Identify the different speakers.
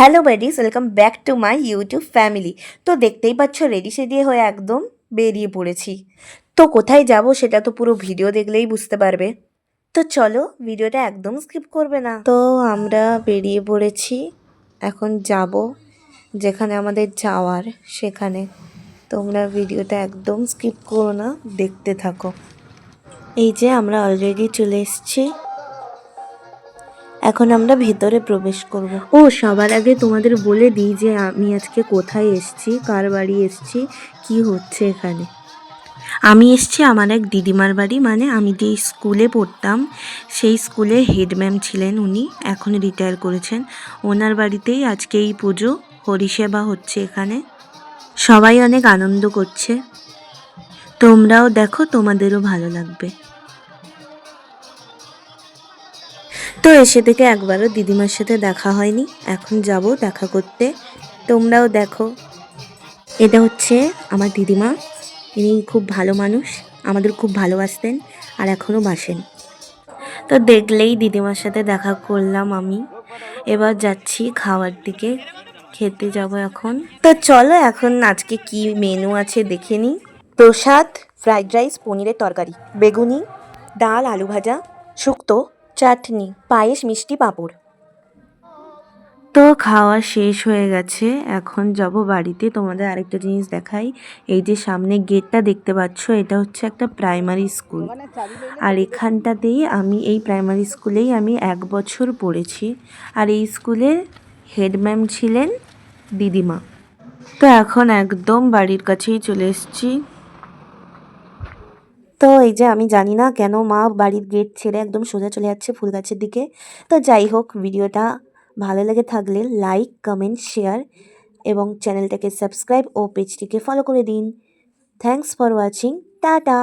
Speaker 1: Hello buddies, welcome back to my YouTube family. তো দেখতেই পাচ্ছ রেডি সেডি হয়ে একদম বেরিয়ে পড়েছি। তো কোথায় যাব সেটা তো পুরো ভিডিও দেখলেই বুঝতে পারবে। তো চলো ভিডিওটা একদম স্কিপ করবে না। তো আমরা বেরিয়ে পড়েছি, এখন যাব যেখানে আমাদের যাওয়ার, সেখানে। তোমরা ভিডিওটা একদম স্কিপ করো না, দেখতে থাকো। এই যে আমরা অলরেডি চলে এসেছি। এখন আমরা ভেতরে প্রবেশ করব। ও, সবার আগে তোমাদের বলে দিই যে আমি আজকে কোথায় এসেছি, কার বাড়ি এসেছি, কি হচ্ছে এখানে। আমি এসেছি আমার এক দিদিমার বাড়ি মানে আমি যে স্কুলে পড়তাম, সেই স্কুলে হেড ম্যাম ছিলেন উনি, এখন রিটায়ার করেছেন। ওনার বাড়িতেই আজকে এই পুজো হরিসেবা হচ্ছে এখানে। সবাই অনেক আনন্দ করছে। তোমরাও দেখো, তোমাদেরও ভালো লাগবে। তো এসে থেকে একবারও দিদিমার সাথে দেখা হয়নি। এখন যাব দেখা করতে। তোমরাও দেখো। এটা হচ্ছে আমার দিদিমা। ইনি খুব ভালো মানুষ, আমাদের খুব ভালোবাসতেন আর এখনও বাসেন। তো দেখলেই দিদিমার সাথে দেখা করলাম আমি। এবার যাচ্ছি খাওয়ার দিকে। খেতে যাব এখন। তো চলো এখন আজকে কি মেনু আছে দেখে নিই। প্রসাদ ফ্রাইড রাইস পনিরের তরকারি, বেগুনি, ডাল, আলু ভাজা, শুক্তো চাটনি, পায়েস, মিষ্টি পাঁপড়। তো খাওয়া শেষ হয়ে গেছে। এখন যাব বাড়িতে। তোমাদের আরেকটা জিনিস দেখাই। এই যে সামনে গেটটা দেখতে পাচ্ছ, এটা হচ্ছে একটা প্রাইমারি স্কুল। আর এখানটাতেই আমি, এই প্রাইমারি স্কুলেই আমি এক বছর পড়েছি। আর এই স্কুলের হেড ম্যাম ছিলেন দিদিমা। তো এখন একদম বাড়ির কাছেই চলে এসেছি। তো এই যে আমি জানি না কেন মা বাড়ির গেট ছেড়ে একদম সোজা চলে যাচ্ছে ফুল গাছের দিকে। তো যাই হোক, ভিডিওটা ভালো লেগে থাকলে লাইক কমেন্ট শেয়ার এবং চ্যানেলটাকে সাবস্ক্রাইব ও পেজটিকে ফলো করে দিন। Thanks for watching tata!